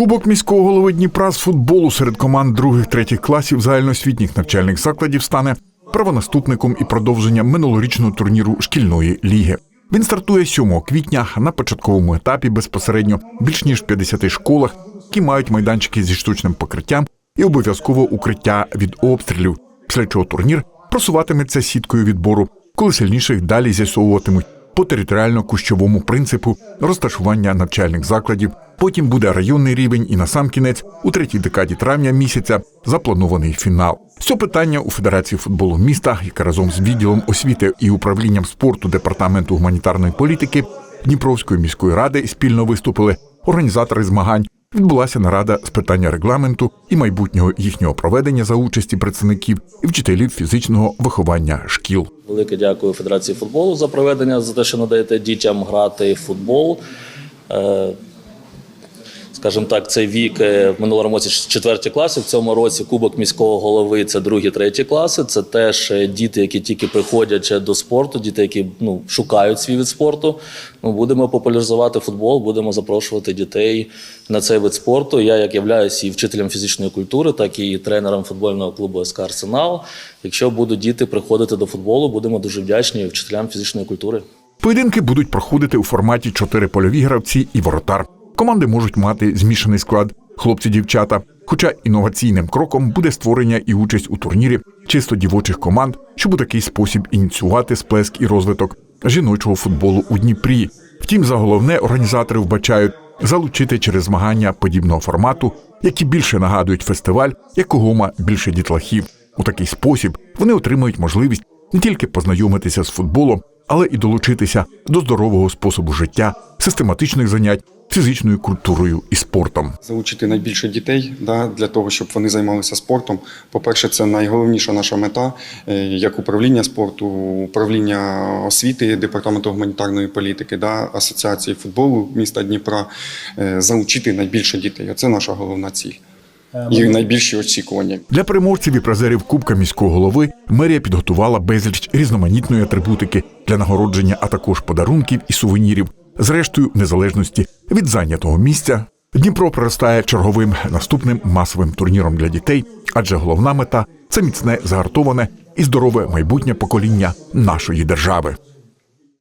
Кубок міського голови Дніпра з футболу серед команд других третіх класів загальноосвітніх навчальних закладів стане правонаступником і продовженням минулорічного турніру шкільної ліги. Він стартує 7 квітня на початковому етапі безпосередньо більш ніж 50 школах, які мають майданчики зі штучним покриттям і обов'язково укриття від обстрілів. Після чого турнір просуватиметься сіткою відбору, коли сильніших далі з'ясовуватимуть по територіально-кущовому принципу розташування навчальних закладів. Потім буде районний рівень і насамкінець у третій декаді травня місяця запланований фінал. З питання у Федерації футболу міста, яка разом з відділом освіти і управлінням спорту департаменту гуманітарної політики Дніпровської міської ради спільно виступили організатори змагань. Відбулася нарада з питання регламенту і майбутнього їхнього проведення за участі представників і вчителів фізичного виховання шкіл. Велике дякую Федерації футболу за проведення, за те, що надаєте дітям грати в футбол. Е, Скажімо так, цей вік е, в минулому році четверті класи. В цьому році Кубок міського голови це другі, треті класи. Це теж е, діти, які тільки приходять до спорту, діти, які ну, шукають свій від спорту. Ну, будемо популяризувати футбол, будемо запрошувати дітей на цей вид спорту. Я, як являюсь і вчителем фізичної культури, так і тренером футбольного клубу СК Арсенал. Якщо будуть діти приходити до футболу, будемо дуже вдячні вчителям фізичної культури. Поєдинки будуть проходити у форматі чотири польові гравці і воротар. Команди можуть мати змішаний склад хлопці-дівчата. Хоча інноваційним кроком буде створення і участь у турнірі чисто дівочих команд, щоб у такий спосіб ініціювати сплеск і розвиток жіночого футболу у Дніпрі. Втім, за головне організатори вбачають залучити через змагання подібного формату, які більше нагадують фестиваль, якого ма більше дітлахів. У такий спосіб вони отримують можливість не тільки познайомитися з футболом, але і долучитися до здорового способу життя, систематичних занять фізичною культурою і спортом. залучити найбільше дітей да, для того, щоб вони займалися спортом. По-перше, це найголовніша наша мета е, як управління спорту, управління освіти, департаменту гуманітарної політики, да, асоціації футболу міста Дніпра е, залучити найбільше дітей. Оце наша головна ціль. І найбільші очікування. Для переможців і призерів Кубка міського голови мерія підготувала безліч різноманітної атрибутики для нагородження, а також подарунків і сувенірів. Зрештою, в незалежності від зайнятого місця, Дніпро проростає черговим наступним масовим турніром для дітей, адже головна мета це міцне, загартоване і здорове майбутнє покоління нашої держави.